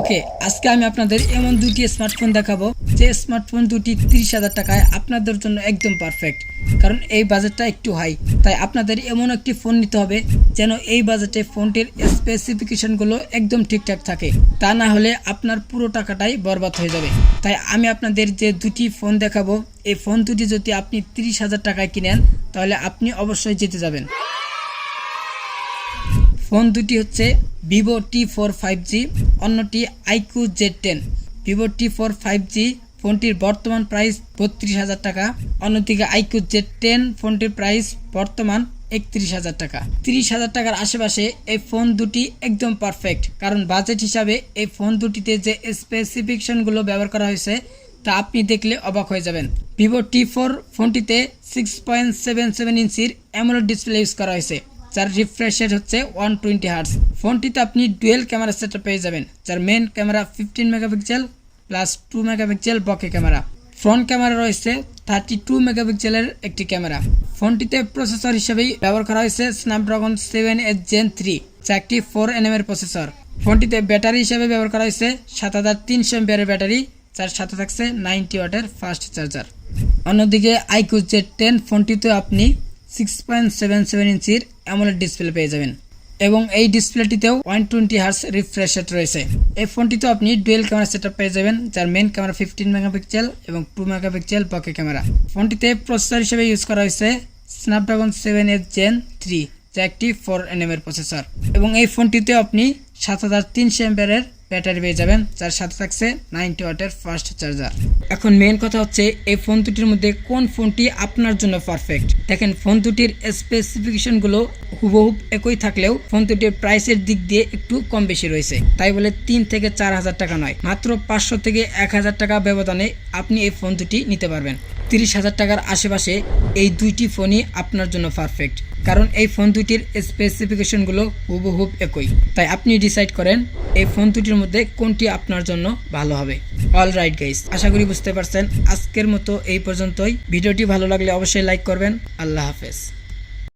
ওকে, আজকে আমি আপনাদের এমন দুটি স্মার্টফোন দেখাবো, যে স্মার্টফোন দুটি তিরিশ হাজার টাকায় আপনাদের জন্য একদম পারফেক্ট কারণ এই বাজেটটা একটু হাই তাই আপনাদের এমন একটি ফোন নিতে হবে, যেন এই বাজেটে ফোনটির স্পেসিফিকেশনগুলো একদম ঠিকঠাক থাকে। তা না হলে আপনার পুরো টাকাটাই বরবাদ হয়ে যাবে। তাই আমি আপনাদের যে দুটি ফোন দেখাবো, এই ফোন দুটি যদি আপনি তিরিশ হাজার টাকায় কিনেন, তাহলে আপনি অবশ্যই জিতে যাবেন। ফোন দুটি হচ্ছে Vivo T four five G, অন্যটি iQOO Z ten. Vivo T four five G ফোনটির বর্তমান প্রাইস বত্রিশ হাজার টাকা, অন্যদিকে আইকিউ জেড টেন ফোনটির প্রাইস বর্তমান একত্রিশ হাজার টাকা। তিরিশ হাজার টাকার আশেপাশে এই ফোন দুটি একদম পারফেক্ট, কারণ বাজেট হিসাবে এই ফোন দুটিতে যে স্পেসিফিকেশনগুলো ব্যবহার করা হয়েছে, তা আপনি দেখলে অবাক হয়ে যাবেন। ভিভো টি ফোর ফোনটিতে সিক্স পয়েন্ট সেভেন সেভেন ইঞ্চির অ্যামোলেড ডিসপ্লে ইউজ করা হয়েছে। যার রিফ্রেশ রেট হচ্ছে ওয়ান টোয়েন্টি হার্স ফোনটিতে আপনি ডুয়েল ক্যামেরা সেটআপ পেয়ে যাবেন, যার main camera fifteen megapixel plus two megapixel bokeh camera front camera রয়েছে থার্টি টু মেগাপিক্সেলের একটি ক্যামেরা ফোনটিতে প্রসেসর হিসেবেই ব্যবহার করা হয়েছে Snapdragon seven eight Gen three যা একটি ফোর এর প্রসেসর ফোনটিতে ব্যাটারি হিসেবে ব্যবহার করা হয়েছে সাত হাজার তিনশো এমপিয়ারের ব্যাটারি, যার সাথে থাকছে নাইনটি ওয়াটের ফাস্ট চার্জার অন্যদিকে আইকিউ জেড টেন ফোনটিতে আপনি সিক্স পয়েন্ট সেভেন সেভেন ইঞ্চির অ্যামোলেড ডিসপ্লে পেয়ে যাবেন। এবং এই ডিসপ্লেটিতেও one twenty hertz refresh rate রয়েছে। এই ফোনটিতে আপনি ডুয়েল ক্যামেরা সেটআপ পেয়ে যাবেন, যার মেন ক্যামেরা ফিফটিন মেগাপিক্সেল এবং টু মেগাপিক্সেল বকে ক্যামেরা ফোনটিতে প্রসেসর হিসেবে ইউজ করা হয়েছে Snapdragon seven S Gen three যা একটি ফোর এনএম এর প্রসেসর এবং এই ফোনটিতে আপনি সাত হাজার তিনশো এমপিয়ারের ব্যাটারি পেয়ে যাবেন, যার সাথে থাকছে নাইনটি ওয়াটের ফাস্ট চার্জার। এখন মেন কথা হচ্ছে, এই ফোন দুটির মধ্যে কোন ফোনটি আপনার জন্য পারফেক্ট দেখেন, ফোন দুটির স্পেসিফিকেশনগুলো হুবহুব একই থাকলেও ফোন দুটির প্রাইসের দিক দিয়ে একটু কম বেশি রয়েছে। তাই বলে তিন থেকে চার হাজার টাকা নয়, মাত্র পাঁচশো থেকে এক হাজার টাকা ব্যবধানে আপনি এই ফোন দুটি নিতে পারবেন। তিরিশ হাজার টাকার আশেপাশে এই দুইটি ফোনই আপনার জন্য পারফেক্ট কারণ এই ফোন দুটির স্পেসিফিকেশনগুলো হুবহুব একই। তাই আপনি ডিসাইড করেন এই ফোন দুটির মধ্যে কোনটি আপনার জন্য ভালো হবে। অল রাইট গাইস আশা করি বুঝতে পারছেন। আজকের মতো এই পর্যন্তই। ভিডিওটি ভালো লাগলে অবশ্যই লাইক করবেন। আল্লাহ হাফেজ।